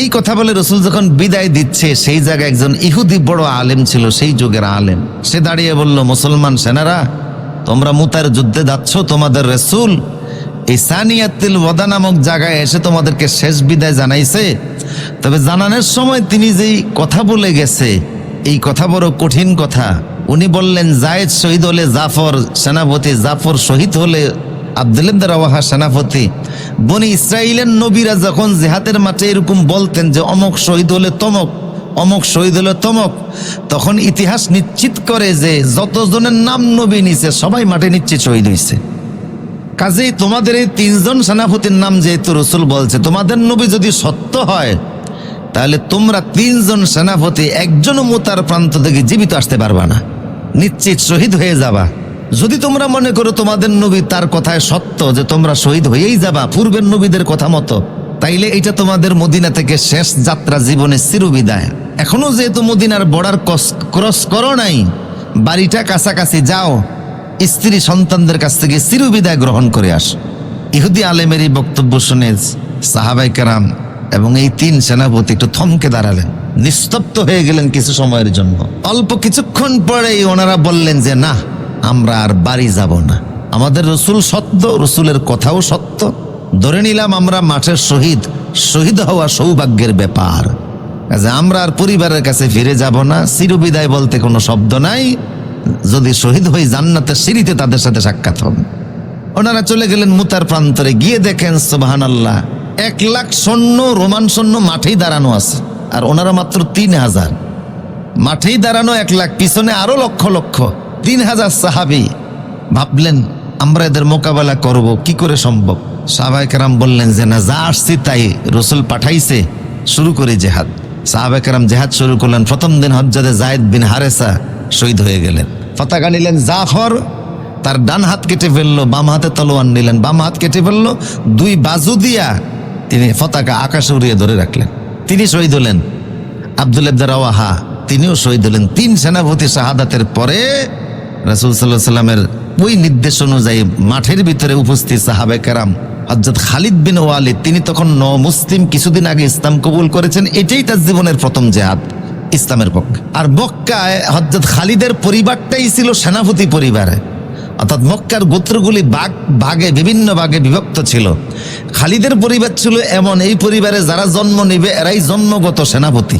এই কথা বলে রসুল যখন বিদায় দিচ্ছে, সেই জায়গায় একজন ইহুদি বড় আলেম ছিল, সেই যুগের আলেম। সে দাঁড়িয়ে বলল, মুসলমান সেনারা, তোমরা মুতার যুদ্ধে যাচ্ছ, তোমাদের রসুল এই সানিয়াতিল ওয়াদা নামক জায়গায় এসে তোমাদেরকে শেষ বিদায় জানাইছে। তবে জানানোর সময় তিনি যেই কথা বলে গেছে, এই কথা বড় কঠিন কথা। উনি বললেন, জায়েদ শহীদ হলে জাফর সেনাপতি, জাফর শহীদ হলে আবদুল্লাহ রাওয়াহা সেনাপতি। বনি ইসরায়েলের নবীরা যখন জেহাতের মাঠে এরকম বলতেন যে, অমক শহীদ হলে তমক, অমক শহীদ হলে তমক, তখন ইতিহাস নিশ্চিত করে যে যতজনের নাম নবী নিছে, সবাই মাঠে নিশ্চিত শহীদ হয়েছে কাজেই তোমাদের এই তিনজন সেনাপতির নাম যেহেতু রসুল বলছে, তোমাদের নবী যদি সত্য হয়, তাহলে তোমরা তিনজন সেনাপতি একজনও মোতার প্রান্ত থেকে জীবিত আসতে পারবা না। নিশ্চিত শহীদ হয়ে যাবা। যদি তোমরা মনে করো তোমাদের নবী তার কথায় সত্য যে তোমরা শহীদ হয়েই যাবা, পূর্বের নবীদের কথা মতো, তাইলে এটা তোমাদের মদিনা থেকে শেষ যাত্রা জীবনে চিরবিদায়। এখনও যেহেতু মদিনার বর্ডার ক্রস করো নাই, বাড়িটা কাছাকাছি যাও, স্ত্রী সন্তানদের কাছ থেকে চিরবিদায় গ্রহণ করে আস। ইহুদি আলেমের এই বক্তব্য শুনে সাহাবাই কারাম এবং এই তিন সেনাপতি একটু থমকে দাঁড়ালেন। নিস্তব্ধ হয়ে গেলেন কিছু সময়ের জন্য। অল্প কিছুক্ষণ পরেই ওনারা বললেন যে, না আমরা আর বাড়ি যাব না। আমাদের রসুল সত্য, রসুলের কথাও সত্য। ধরে নিলাম আমরা মাঠের শহীদ শহীদ হওয়া সৌভাগ্যের ব্যাপার। আমরা আর পরিবারের কাছে ফিরে যাব না। চিরবিদায় বলতে কোনো শব্দ নাই। যদি শহীদ হয়ে জান্নাতের সিঁড়িতে তাদের সাথে সাক্ষাৎ হন ওনারা চলে গেলেন মুতার প্রান্তরে। গিয়ে দেখেন সোবাহান আল্লাহ এক লাখ সৈন্য রোমান সৈন্য মাঠেই দাঁড়ানো আছে। আর ওনারা মাত্র তিন হাজার। মাঠেই দাঁড়ানো এক লাখ, পিছনে আরও লক্ষ লক্ষ। তিন হাজার সাহাবি ভাবলেন, আমরা এদের মোকাবেলা করব, কি করে সম্ভব? সাহাবাহাম বললেন, যে না, যা আসছি তাই রসুল পাঠাইছে, শুরু করে জেহাদ। সাহাবাহাম জেহাদ শুরু করলেন। প্রথম দিন হজ্জাদে জায়দ বিন হারেসা শহীদ হয়ে গেলেন। পতাকা নিলেন জাফর, তার ডান হাত কেটে ফেলল, বাম হাতে তলোয়ার নিলেন। বাম হাত কেটে ফেলল, দুই বাজু দিয়া তিনি পতাকা আকাশে উড়িয়ে ধরে রাখলেন। তিনি শহীদ হলেন। আব্দুল আবদার আওয়াহা তিনিও শহীদ হলেন। তিন সেনাপতি শাহাদাতের পরে রাসুল সাল্লাহ সাল্লামের ওই নির্দেশ অনুযায়ী মাঠের ভিতরে উপস্থিত সাহাবে কারাম হজরত খালিদ বিন ওয়ালিদ, তিনি তখন ন মুসলিম কিছুদিন আগে ইসলাম কবুল করেছেন, এটাই তার জীবনের প্রথম জেহাদ ইসলামের পক্ষে। আর মক্কায় হজরত খালিদের পরিবারটাই ছিল সেনাপতি পরিবারে। অর্থাৎ মক্কার গোত্রগুলি বাঘ, ভাগে, বিভিন্ন ভাগে বিভক্ত ছিল। খালিদের পরিবার ছিল এমন, এই পরিবারে যারা জন্ম নিবে, এরাই জন্মগত সেনাপতি।